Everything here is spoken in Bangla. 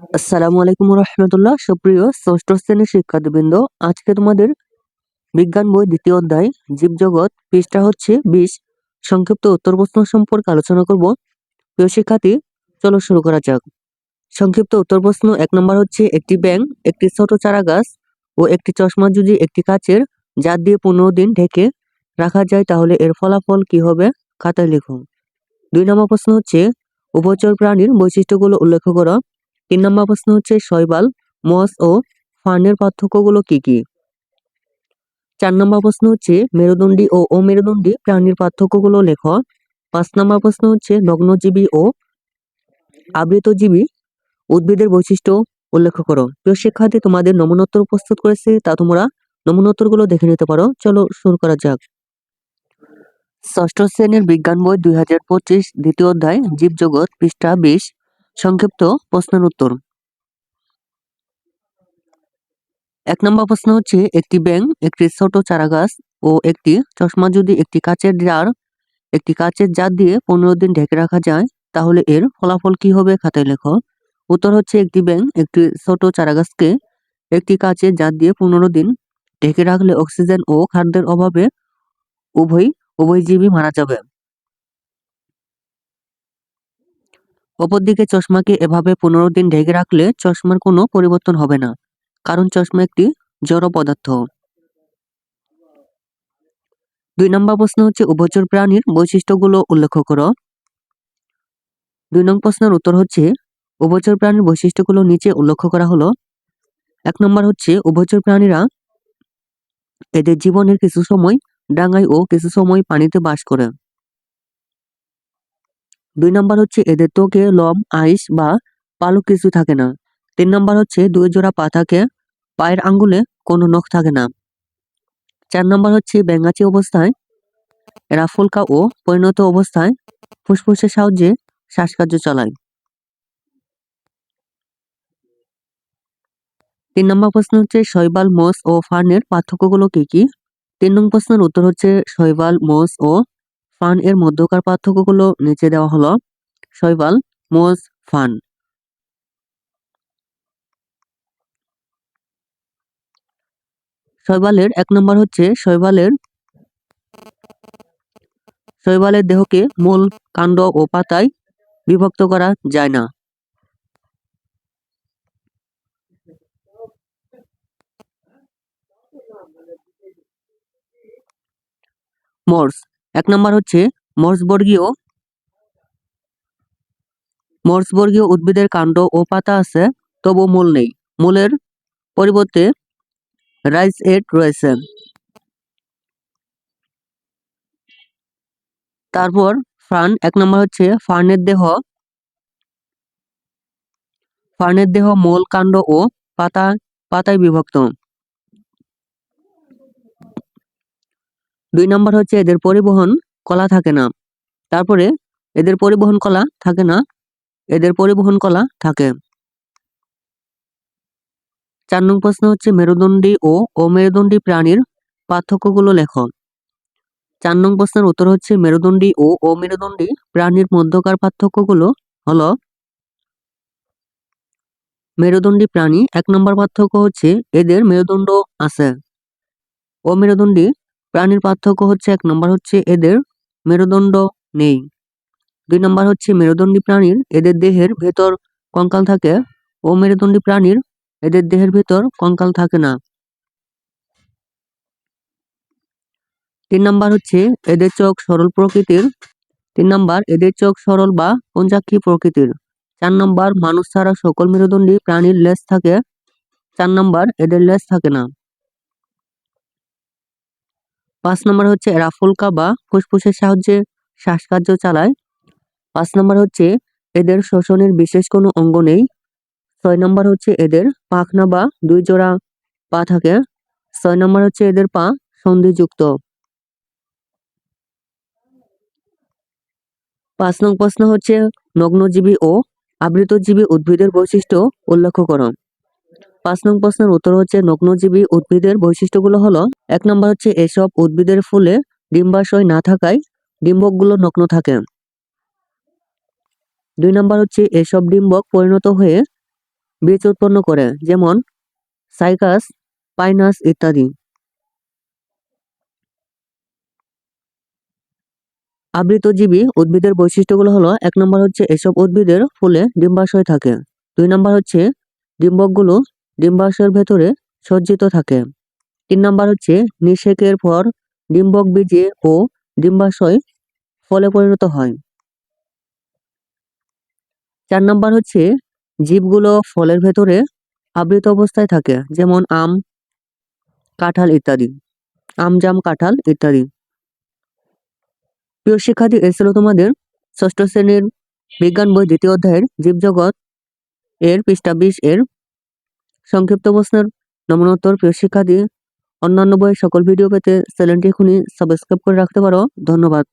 আসসালামু আলাইকুম রহমতুল্লাহ সুপ্রিয় ষষ্ঠ শ্রেণির শিক্ষার্থীবৃন্দ, আজকে তোমাদের বিজ্ঞান বই দ্বিতীয় অধ্যায়, জীবজগৎ, পৃষ্ঠা হচ্ছে বিশ। সংক্ষিপ্ত উত্তর প্রশ্ন সম্পর্কে আলোচনা করব। প্রিয় শিক্ষার্থী, চলো শুরু করা যাক। সংক্ষিপ্ত উত্তর প্রশ্ন, এক নম্বর হচ্ছে একটি ব্যাং একটি ছোট চারা গাছ ও একটি চশমা যদি একটি কাচের জাত দিয়ে পনেরো দিন ঢেকে রাখা যায়, তাহলে এর ফলাফল কি হবে? খাতায় লিখো দুই নম্বর প্রশ্ন হচ্ছে, উভচর প্রাণীর বৈশিষ্ট্যগুলো উল্লেখ করো। তিন নম্বর প্রশ্ন হচ্ছে শৈবাল, মস ও ফার্নের পার্থক্যগুলো কি কি? চার নম্বর প্রশ্ন হচ্ছে মেরুদণ্ডী ও অমেরুদণ্ডী প্রাণীর পার্থক্যগুলো লেখ। পাঁচ নম্বর প্রশ্ন হচ্ছে নগ্নজীবী ও আবৃতজীবী উদ্ভিদের বৈশিষ্ট্য উল্লেখ করো। প্রিয় শিক্ষার্থী, তোমাদের নমুনোত্তর প্রস্তুত করেছে, তা তোমরা নমুনোত্তরগুলো দেখে নিতে পারো। চলো শুরু করা যাক। ষষ্ঠ শ্রেণির বিজ্ঞান বই দুই হাজার পঁচিশ, দ্বিতীয় অধ্যায়, জীবজগৎ, পৃষ্ঠা বিশ। সংক্ষিপ্ত প্রশ্নের উত্তর। এক নম্বর প্রশ্ন হচ্ছে, একটি ব্যাং একটি ছোট চারাগাছ ও একটি চশমা যদি একটি কাচের জার, একটি কাচের জার দিয়ে পনেরো দিন ঢেকে রাখা যায়, তাহলে এর ফলাফল কি হবে খাতায় লেখো। উত্তর হচ্ছে, একটি ব্যাং একটি ছোট চারাগাছকে একটি কাচের জার দিয়ে পনেরো দিন ঢেকে রাখলে অক্সিজেন ও খাদ্যের অভাবে উভয় উভয়জীবী মারা যাবে। অপরদিকে চশমাকে এভাবে পনেরো দিন ঢেকে রাখলে চশমার কোনো পরিবর্তন হবে না, কারণ চশমা একটি জড় পদার্থ। দুই নম্বর প্রশ্ন হচ্ছে, উভচর প্রাণীর বৈশিষ্ট্যগুলো উল্লেখ করো। দুই নম্বর প্রশ্নের উত্তর হচ্ছে, উভচর প্রাণীর বৈশিষ্ট্যগুলো নিচে উল্লেখ করা হলো। এক নম্বর হচ্ছে, উভচর প্রাণীরা এদের জীবনের কিছু সময় ডাঙায় ও কিছু সময় পানিতে বাস করে। দুই নম্বর হচ্ছে এদের ত্বকে লম, আইস বা পালক কিছু থাকে না। তিন নম্বর হচ্ছে দুই জোড়া পা থাকে পায়ের আঙ্গুলে কোনো নখ থাকে না। চার নম্বর হচ্ছে ব্যাঙাচি অবস্থায় এরা ফুলকা ও পরিণত অবস্থায় ফুসফুসের সাহায্যে শ্বাসকার্য চালায়। তিন নম্বর প্রশ্ন হচ্ছে শৈবাল, মোষ ও ফার্নের পার্থক্যগুলো কি কি? তিন নম্বর প্রশ্নের উত্তর হচ্ছে শৈবাল, মোষ ও ফান এর মধ্যকার পার্থক্যগুলো নিচে দেওয়া হলো। শৈবাল মোষ ফান। শৈবালের এক নম্বর হচ্ছে শৈবালের শৈবালের দেহকে মূল কাণ্ড ও পাতায় বিভক্ত করা যায় না। মর্স এক নম্বর হচ্ছে মর্সবর্গীয় মর্সবর্গীয় উদ্ভিদের কাণ্ড ও পাতা আছে তবু মূল নেই। মূলের পরিবর্তে রাইস এড রয়েছে। তারপর ফার্ন, এক নম্বর হচ্ছে ফার্নের দেহ। ফার্নের দেহ মূল কাণ্ড ও পাতা, পাতায় বিভক্ত। দুই নম্বর হচ্ছে এদের পরিবহন কলা থাকে না। তারপরে এদের পরিবহন কলা থাকে না, এদের পরিবহন কলা থাকে। চার নং প্রশ্ন হচ্ছে মেরুদণ্ডী ও অমেরুদণ্ডী প্রাণীর পার্থক্যগুলো লেখ। চার নং প্রশ্নের উত্তর হচ্ছে মেরুদণ্ডী ও অমেরুদণ্ডী প্রাণীর মধ্যকার পার্থক্যগুলো হলো মেরুদণ্ডী প্রাণী, এক নম্বর পার্থক্য হচ্ছে এদের মেরুদণ্ড আছে। অমেরুদণ্ডী প্রাণীর পার্থক্য হচ্ছে এক নম্বর হচ্ছে এদের মেরুদণ্ড নেই। দুই নম্বর হচ্ছে মেরুদণ্ডী প্রাণীর এদের দেহের ভেতর কঙ্কাল থাকে ও মেরুদণ্ডী প্রাণীর এদের দেহের ভেতর কঙ্কাল থাকে না। তিন নাম্বার হচ্ছে এদের চোখ সরল প্রকৃতির। তিন নাম্বার এদের চোখ সরল বা পঞ্চাক্ষী প্রকৃতির। চার নম্বর মানুষ ছাড়া সকল মেরুদণ্ডী প্রাণীর লেজ থাকে। চার নম্বর এদের লেজ থাকে না। পাঁচ নম্বর হচ্ছে এরা ফুলকা বা ফুসফুসের সাহায্যে শ্বাসকার্য চালায়। পাঁচ নম্বর হচ্ছে এদের শ্বসনের বিশেষ কোনো অঙ্গ নেই। ছয় নম্বর হচ্ছে এদের পাখনা বা দুই জোড়া পা থাকে। ছয় নম্বর হচ্ছে এদের পা সন্ধিযুক্ত। পাঁচ নং প্রশ্ন হচ্ছে নগ্নজীবী ও আবৃতজীবী উদ্ভিদের বৈশিষ্ট্য উল্লেখ করো পাঁচ নং প্রশ্নের উত্তর হচ্ছে নগ্নজীবী উদ্ভিদের বৈশিষ্ট্যগুলো হলো, এক নম্বর হচ্ছে এসব উদ্ভিদের ফুলে ডিম্বাশয় না থাকায় ডিম্বকগুলো নগ্ন থাকে। দুই নম্বর হচ্ছে এসব ডিম্বক পরিণত হয়ে বীজ উৎপন্ন করে, যেমন সাইকাস, পাইনাস ইত্যাদি। আবৃতজীবী উদ্ভিদের বৈশিষ্ট্যগুলো হলো, এক নম্বর হচ্ছে এসব উদ্ভিদের ফুলে ডিম্বাশয় থাকে। দুই নম্বর হচ্ছে ডিম্বকগুলো ডিম্বাশয়ের ভেতরে সজ্জিত থাকে। তিন নম্বর হচ্ছে নিষেকের পর ডিম্বক বীজে ও ডিম্বাশয় ফলে পরিণত হয়। চার নম্বর হচ্ছে জীবগুলো ফলের ভেতরে আবৃত অবস্থায় থাকে, যেমন আম, কাঁঠাল ইত্যাদি। আম, জাম, কাঁঠাল ইত্যাদি। প্রিয় শিক্ষার্থী এ তোমাদের ষষ্ঠ শ্রেণির বিজ্ঞান বই দ্বিতীয় অধ্যায়ের জীবজগৎ এর পৃষ্ঠা বিশ এর সংক্ষিপ্ত প্রশ্নের নমনোত্তর, প্রিয় শিক্ষার্থী। অন্যান্য বইয়ের সকল ভিডিও পেতে চ্যানেলটি এখনই সাবস্ক্রাইব করে রাখতে পারো। ধন্যবাদ।